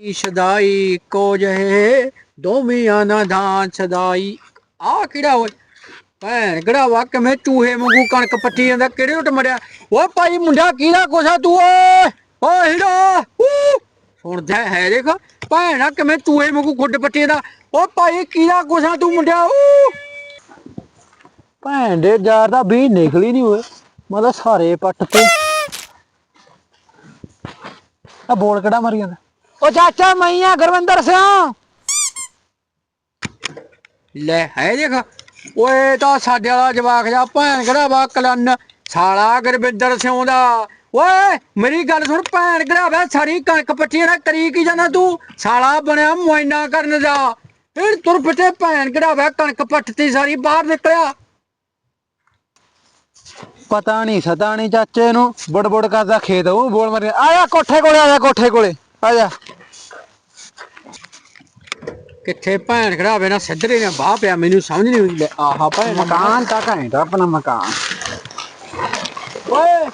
ਸਦਾਈ ਕੋ ਜਹੇ ਦੋਮੀਆਂ ਨਾ ਧਾਨ ਸਦਾਈ। ਆ ਕਿਹੜਾ ਓਏ ਭੈਣ, ਕਿਹੜਾ ਵਾ ਕਿਵੇਂ ਚੂਹੇ ਵਾਂਗੂ ਕਣਕ ਪੱਟੀ ਜਾਂਦਾ, ਕਿਹੜੇ ਉੱਟ ਮਰਿਆ ਓਏ ਭਾਈ, ਮੁੰਡਾ ਕਿਹਦਾ ਕੋਸਾ ਤੂੰ, ਓਏ? ਓ ਹੀੜਾ! ਸੁਣਦਾ ਹੈ, ਦੇਖ। ਭੈਣਾ ਕਿਵੇਂ ਚੂਹੇ ਵਾਂਗੂ ਖੁੱਡ ਪੱਟੀ ਜਾਂਦਾ? ਓ ਭਾਈ ਕਿਹਦਾ ਕੋਸਾ ਤੂੰ ਮੁੰਡਿਆ ਭੈਣ ਦੇ ਯਾਰ ਦਾ ਵੀ ਨਿਕਲੀ ਨਹੀਂ ਓਏ। ਮਤਲਬ ਸਾਰੇ ਪੱਟ ਤੇ। ਆ ਬੋਲ ਕਿਹੜਾ ਮਰੀ ਜਾਂਦਾ? ਓ ਚਾਚਾ ਮੈਂ ਆ ਗੁਰਵਿੰਦਰ ਸਿੰਘ। ਲੈ ਹੈ ਦੇਖ। ਓਏ ਤਾਂ ਸਾਡੇ ਵਾਲਾ ਜਵਾਕ ਜਾ ਭੈਣ ਕਿਹੜਾ ਵਾ ਕਲਨ। ਸਾਲਾ ਗੁਰਵਿੰਦਰ ਸਿੰਘ ਦਾ। ਓਏ ਮੇਰੀ ਗੱਲ ਸੁਣ ਭੈਣ ਕਿਹੜਾ ਵਾ ਸਾਰੀ ਕਣਕ ਪੱਟੀ ਨਾ ਕਰੀ ਕੀ ਜਾਂਦਾ ਤੂੰ? ਸਾਲਾ ਬਣਿਆ ਮੁਆਇਨਾ ਕਰਨ ਦਾ। ਫਿਰ ਤੁਰ ਫਿੱਟੇ ਭੈਣ ਕਿਹੜਾ ਵਾ ਕਣਕ ਪੱਟਤੀ ਸਾਰੀ ਬਾਹਰ ਨਿਕਲਿਆ। ਪਤਾ ਨਹੀਂ ਸਤਾ ਨਹੀਂ ਚਾਚੇ ਨੂੰ ਬੜਬੜ ਕਰਦਾ ਖੇਤ ਉਹ ਬੋਲ ਮਾਰੀ ਆ ਜਾ ਕੋਠੇ ਕੋਲੇ ਆ ਜਾ ਕੋਠੇ ਕੋਲੇ। ਆ ਜਾ ਕਿੱਥੇ ਭੈਣ ਕਿਹੜਾ ਵੇ ਨਾ ਸਿੱਧਰੇ ਨੇ ਬਾਹ ਪਿਆ ਮੈਨੂੰ ਸਮਝ ਨਹੀਂ ਆਉਂਦੀ। ਆਹਾ ਭੈਣ। ਮਕਾਨ ਤਾਂ ਘੈਂਟਾ ਆਪਣਾ ਮਕਾਨ। ਓਏ।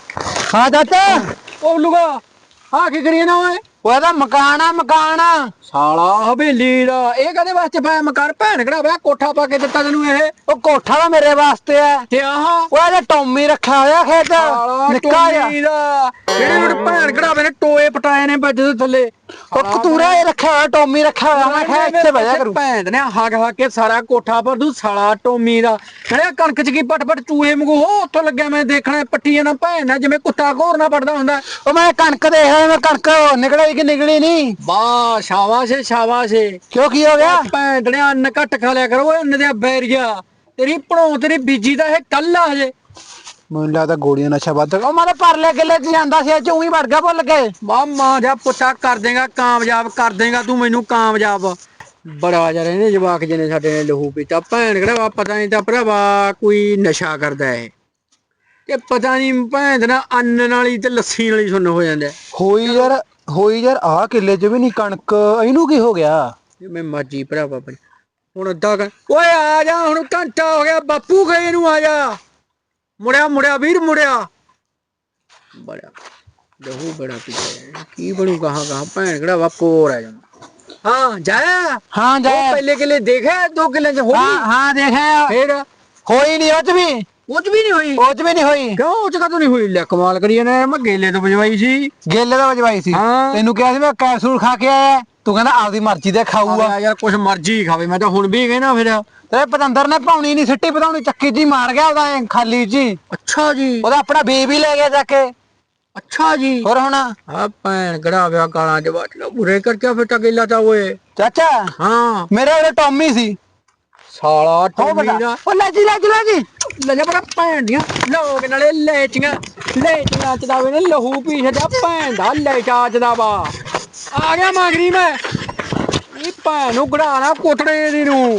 ਹਾਂ ਚਾਚਾ। ਉਹ ਲੁਗਾ ਆ ਕੀ ਕਰੀਏ ਨਾ ਓਏ? ਉਹ ਇਹਦਾ ਮਕਾਨ ਆ ਮਕਾਨ ਆ। ਸਾਲਾ ਹਵੇਲੀ ਦਾ ਇਹ ਕਦੇ ਵਾਸਤੇ ਪਾਇਆ ਮਕਾਨ? ਭੈਣ ਕਿਹੜਾ ਵੇ ਕੋਠਾ ਪਾ ਕੇ ਦਿੱਤਾ ਤੈਨੂੰ ਇਹ। ਉਹ ਕੋਠਾ ਤਾਂ ਮੇਰੇ ਵਾਸਤੇ ਆ। ਤੇ ਆਹਾ? ਉਹ ਇਹਦਾ ਟੌਮੀ ਰੱਖਿਆ ਹੋਇਆ ਖੇਤ। ਨਿੱਕਾ ਜਿਹਾ। ਦਾ। ਜਿਹੜੇ ਜਿਹੜੇ ਭੈਣ ਕਿਹੜਾ ਨੇ ਨੇ ਬੱਜ ਦੇ ਥੱਲੇ। ਉਹ ਕਤੂਰਾ ਇਹ ਰੱਖਿਆ ਹੋਇਆ ਟੌਮੀ ਰੱਖਿਆ ਹੋਇਆ ਮੈਂ ਕਿਹਾ ਇੱਥੇ ਬਹਿ ਕਰੂ। ਭੈਣ ਨੇ ਹੱਗ ਹੱਗ ਕੇ ਸਾਰਾ ਕੋਠਾ ਪਰ ਤੂੰ ਸਾਲਾ ਟੋਮੀ ਦਾ। ਕਹਿੰਦਾ ਕਣਕ ਚ ਕੀ ਪਟ ਪਟ ਚੂਹੇ ਵਾਂਗੂ ਹੋ ਉੱਥੋਂ ਲੱਗਿਆ ਮੈਂ ਦੇਖਣਾ ਪੱਟੀ ਜਾਣਾ ਭੈਣ ਨਾਲ ਜਿਵੇਂ ਕੁੱਤਾ ਘੋਰਨਾ ਪੜਦਾ ਹੁੰਦਾ। ਉਹ ਮੈਂ ਕਣਕ ਦੇਖ ਰਿਹਾ ਮੈਂ ਕਣਕ ਨਿਕਲੀ ਕਿ ਨਿਕਲੀ ਨਹੀਂ? ਵਾਹ ਸ਼ਾਬਾਸ਼ ਸ਼ਾਬਾਸ਼। ਕਿਉਂ ਕੀ ਹੋ ਗਿਆ? ਭੈਣ ਨੇ ਅੰਨ ਘੱਟ ਖਾ ਲਿਆ ਕਰੋ ਓਏ ਅੰਨ ਦੇ ਬੈਰੀਆ ਤੇਰੀ ਭਣੋ ਤੇਰੀ ਬੀਜੀ ਦਾ ਇਹ ਕੱਲ ਆ ਹਜੇ। ਮੈਨੂੰ ਲੱਗਦਾ ਗੋਲੀਆਂ ਨਸ਼ਾ ਵੱਧ ਉਹ ਮੈਂ ਤਾਂ ਪਰਲੇ ਕਿੱਲੇ ਚ ਜਾਂਦਾ ਸੀ ਅੱਜ ਉਹੀ ਵੜ ਗਿਆ ਭੁੱਲ ਕੇ। ਮਾਮਾ ਜਾ ਪੁੱਤਾ ਕਰ ਦੇਗਾ ਕਾਮਯਾਬ ਕਰ ਦੇਗਾ ਤੂੰ ਮੈਨੂੰ ਕਾਮਯਾਬ। ਬੜਾ ਯਾਰ ਇਹਨੇ ਜਵਾਕ ਜਿਹਨੇ ਸਾਡੇ ਨੇ ਲਹੂ ਪੀਤਾ। ਭੈਣ ਕਿਹੜਾ ਵਾ ਪਤਾ ਨਹੀਂ ਤਾਂ ਭਰਾਵਾ ਕੋਈ ਨਸ਼ਾ ਕਰਦਾ ਹੈ ਤੇ ਪਤਾ ਨਹੀਂ ਭੈਣ ਦੇ ਅੰਨ ਨਾਲ ਹੀ ਤੇ ਲੱਸੀ ਨਾਲ ਹੀ ਸੁੰਨ ਹੋ ਜਾਂਦਾ। ਹੋਈ ਯਾਰ ਹੋਈ ਯਾਰ ਆ ਕਿੱਲੇ ਚ ਵੀ ਨਹੀਂ ਕਣਕ ਇਹਨੂੰ ਕੀ ਹੋ ਗਿਆ? ਜਿਵੇਂ ਮਰਜ਼ੀ ਭਰਾਵਾ ਹੁਣ ਅੱਧਾ ਓਏ ਆ ਜਾ ਹੁਣ ਘੰਟਾ ਹੋ ਗਿਆ ਬਾਪੂ ਗਏ ਨੂੰ ਆ ਜਾ। ਮੁੜਿਆ ਮੁੜਿਆ ਵੀਰ ਮੁੜਿਆ। ਬੜਾ ਲਹੂ ਬੜਾ ਹੈ। ਕੀ ਬਣੂ ਕਹਾ ਕਹਾ ਭੈਣ ਕਿਹੜਾ ਬਾਪੂ ਆ ਜਾਂਦਾ ਹਾਂ ਜਾਇਆ? ਹਾਂ ਉਹ ਜਾ ਪਹਿਲੇ ਕਿਲੇ ਦੇਖਿਆ ਦੋ ਕਿਲੇ ਚ ਹਾਂ ਹੋਈ? ਹਾਂ ਦੇਖਿਆ। ਫੇਰ? ਹੋਈ ਨਹੀਂ ਉਹ ਚ ਵੀ। ਉਹ ਚ ਵੀ ਨਹੀਂ ਹੋਈ। ਉਹ ਚ ਵੀ ਨਹੀਂ ਹੋਈ। ਕਿਉਂ ਉਹ ਚ ਕਦੋਂ ਨਹੀਂ ਹੋਈ? ਲੈ ਕਮਾਲ ਕਰੀ ਨੇ ਮੈਂ ਗੇਲੇ ਤੋਂ ਵਜਵਾਈ ਸੀ। ਗੇਲੇ ਦਾ ਵਜਵਾਈ ਸੀ। ਹਾਂ। ਤੈਨੂੰ ਕਿਹਾ ਸੀ ਮੈਂ ਕੈਪਸੂਲ ਖਾ ਕੇ ਆਇਆ। ਤੂੰ ਕਹਿੰਦਾ ਆਪਦੀ ਮਰਜ਼ੀ ਦੇ ਖਾਊਗਾ। ਯਾਰ ਕੁਛ ਮਰਜ਼ੀ ਖਾਵੇ। ਮੈਂ ਤਾਂ ਹੁਣ ਵੀ ਕਹਿਣਾ ਫਿਰ। ਤੇ ਪਤੰਦਰ ਨੇ ਪਾਉਣੀ ਨਹੀਂ ਸਿੱਟੀ ਪਤਾਉਣੀ ਚੱਕੀ ਜੀ ਮਾਰ ਗਿਆ ਉਹਦਾ ਐਂ ਖਾਲੀ ਜੀ ਅੱਛਾ ਜੀ। ਉਹਦਾ ਆਪਣਾ ਬੇਬੀ ਲੈ ਗਿਆ ਜਾ ਕੇ। ਅੱਛਾ ਜੀ। ਹੋਰ ਹੁਣ? ਆ ਭੈਣ ਗੜਾ ਵਿਆ ਗਾਲਾਂ ਚ ਬਾਟ ਲੋ ਬੁਰੇ ਕਰਕੇ ਫਿਰ ਤਾਂ ਗੇਲਾ ਤਾਂ ਓਏ। ਚਾਚਾ? ਹਾਂ। ਮੇਰੇ ਉਹਦੇ ਟੌਮੀ ਸੀ। ਸਾਲਾ ਟੋਮੀ ਦਾ ਉਹ ਲੈ ਜੀ ਲੈ ਜੀ ਲੈ ਜੀ। ਲੈ ਜਾ ਬੜਾ ਭੈਣ ਦੀਆਂ ਲੋਕ ਨਾਲੇ ਲੈਚੀਆਂ ਲੈਚੀਆਂ ਚ ਵੇ ਨੇ ਲਹੂ ਪੀ ਛੱਡਿਆ, ਭੈਣ ਦਾ ਲੈਚਾ ਚ ਵਾ ਆ ਗਿਆ ਮਗਰੀ ਮੈਂ। ਇਹ ਭੈਣ ਨੂੰ ਗੜਾਣਾ ਕੁੱਟੜੇ ਦੀ ਨੂੰ।